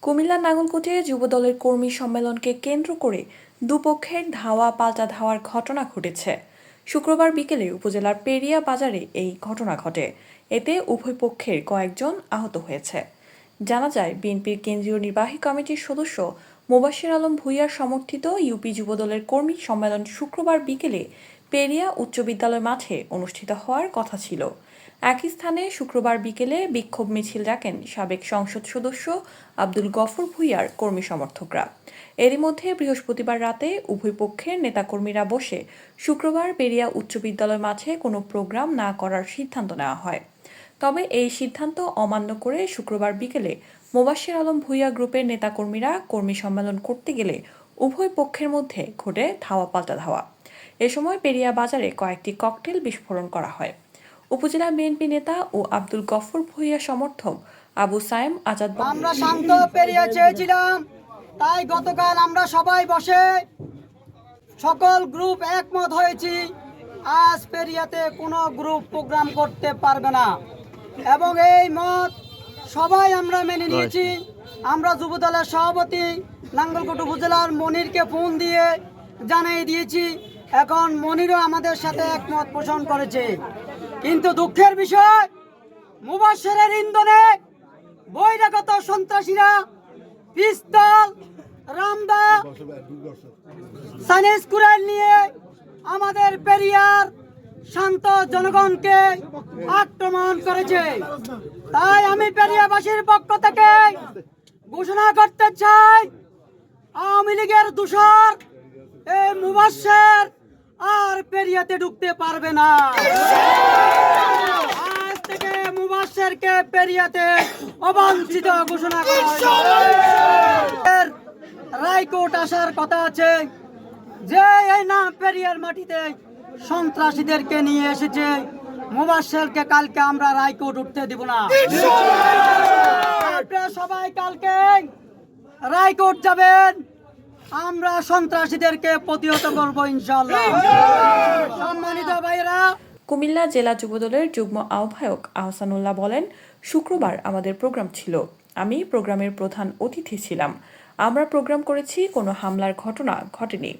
কুমিল্লার নাঙ্গলকোটে যুবদলের কর্মী সম্মেলনকে কেন্দ্র করে দুপক্ষের ধাওয়া পাল্টা ধাওয়ার ঘটনা ঘটেছে। শুক্রবার বিকেলে উপজেলার পেরিয়া বাজারে এই ঘটনা ঘটে। এতে উভয় পক্ষের কয়েকজন আহত হয়েছে। জানা যায় বিএনপির কেন্দ্রীয় নির্বাহী কমিটির সদস্য মোবাশ্বির আলম ভূঁইয়ার সমর্থিত ইউপি যুবদলের কর্মী সম্মেলন শুক্রবার বিকেলে পেরিয়া উচ্চ বিদ্যালয় মাঠে অনুষ্ঠিত হওয়ার কথা ছিল। একই স্থানে শুক্রবার বিকেলে বিক্ষোভ মিছিল ডাকেন সাবেক সংসদ সদস্য আব্দুল গফর ভুইয়ার কর্মী সমর্থকরা। এরই মধ্যে বৃহস্পতিবার রাতে উভয় পক্ষের নেতাকর্মীরা বসে শুক্রবার পেরিয়া উচ্চ বিদ্যালয় মাঠে কোনো প্রোগ্রাম না করার সিদ্ধান্ত নেওয়া হয়। তবে এই সিদ্ধান্ত অমান্য করে শুক্রবার বিকেলে মোবাশ্বির আলম ভুইয়া গ্রুপের নেতাকর্মীরা কর্মী সম্মেলন করতে গেলে উভয় পক্ষের মধ্যে ঘটে ধাওয়া পাল্টা ধাওয়া। এ সময় পেরিয়া বাজারে কয়েকটি ককটেল বিস্ফোরণ করা হয়। উপজেলা বিএনপি নেতা ও আব্দুল গফর ভুইয়া সমর্থক আবু সায়েম আজাদ আমরা শান্ত পেরিয়ে চেয়েছিলাম তাই গতকাল আমরা সবাই বসে সকল গ্রুপ একমত হয়েছি আজ পেরিয়াতে কোনো গ্রুপ প্রোগ্রাম করতে পারবে না। এবং এই মত সবাই আমরা মেনে নিয়েছি। আমরা যুবদলের সভাপতি নাঙ্গলকোট উপজেলার মনিরকে ফোন দিয়ে জানিয়ে দিয়েছি এখন মনিরও আমাদের সাথে একমত পোষণ করেছে। কিন্তু দুঃখের বিষয় মুবাসের ইন্ধনে বহিরাগত সন্ত্রাসীরা পিস্তল, রামদা সাইনিজ কুড়াল নিয়ে আমাদের পেরিয়ার শান্ত জনগণকে আক্রমণ করেছে। তাই আমি পেরিয়াবাসীর পক্ষ থেকে ঘোষণা করতে চাই, আওয়ামী লীগের দূষর এই মুবাসের আর পেরিয়াতে ঢুকতে পারবে না। আজ থেকে মুবাসেরকে পেরিয়াতে অবাঞ্ছিত ঘোষণা করা রায়কোট আসার কথা আছে যে এই না পেরিয়ার মাটিতে সন্ত্রাসীদেরকে নিয়ে এসেছে। মুবাসেরকে কালকে আমরা রায়কোট উঠতে দিব না। সবাই কালকে রায়কোট যাবেন। আমরা সন্ত্রাসীদেরকে প্রতিহত করব ইনশাল্লাহ সম্মানিত ভাইরা কুমিল্লা জেলা যুবদলের যুগ্ম আহ্বায়ক আহসানুল্লাহ বলেন, শুক্রবার আমাদের প্রোগ্রাম ছিল। আমি প্রোগ্রামের প্রধান অতিথি ছিলাম। আমরা প্রোগ্রাম করেছি, কোনো হামলার ঘটনা ঘটেনি।